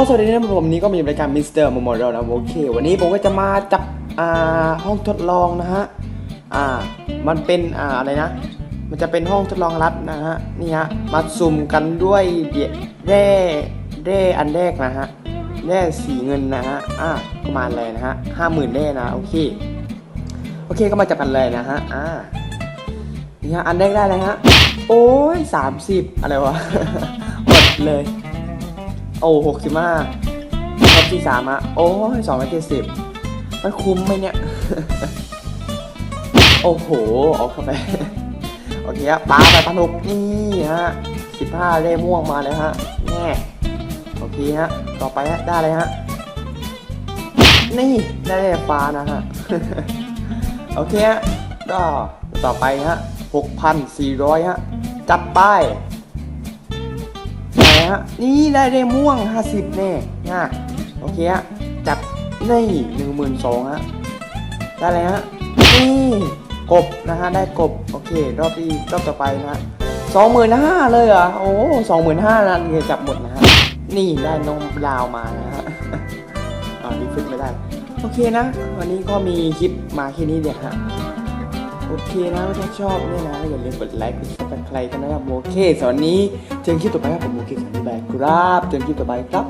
ก็สวัสดีนะผมวันนี้ก็มีรายการมิสเตอร์โมโมโรนะโอเค วันนี้ผมก็จะมาจับอ่าห้องทดลองนะฮะอ่ามันเป็นอ่าอะไรนะ มันจะเป็นห้องทดลองลับนะฮะนี่ฮะมาสุ่มกันด้วยเดียแร่แร่อันแรกนะฮะแร่สีเงินนะฮะอ่าประมาณเลยนะฮะห้าหมื่นแร่นะโอเคโอเคก็มาจับกันเลยนะฮะอ่านี่ฮะอันแรกได้เลยฮะโอ้ยสามสิบอะไรวะหมดเลย โอ้หกสิบห้ารอบที่สามอะโอ้ยสองร้อยเจ็ดสิบมันคุ้มไหมเนี่ย โอ้โหเอาเข้าไป โอเคครับปลาไปปลาหนุกนี่ฮะสิบห้าเล่ม่วงมาเลยฮะแน่โอเคฮะ ต่อไปฮะ ได้เลยฮะ นี่ได้เลยฟ้านะฮะ โอเคฮะ ก็ต่อไปฮะหกพันสี่ร้อยฮะ จัดไปไหน ฮะ นี่ได้ได้ม่วง 50แน่นะโอเคฮะ จับนี่หนึ่งหมื่นสองฮะ ได้เลยฮะ นี่ กบนะฮะ ได้กบ โอเค รอบที่รอบต่อไปนะฮะสองหมื่นห้าเลยเหรอ โอ้สองหมื่นห้านั่นเงจับหมดนะฮะ นี่ได้นมลาวมานะฮะอ่านี่ฝึกไม่ได้ โอเคนะ วันนี้ก็มีคลิปมาแค่นี้เดียวฮะ โอเคนะถ้าชอบเนี่ยนะอย่าลืมกดไลค์กดซับสไครต์กันนะครับโอเคสำหรับวันนี้เจอกันคลิปต่อไปครับผมโอเคสวัสดีบายครับเจอกันคลิปต่อไปครับ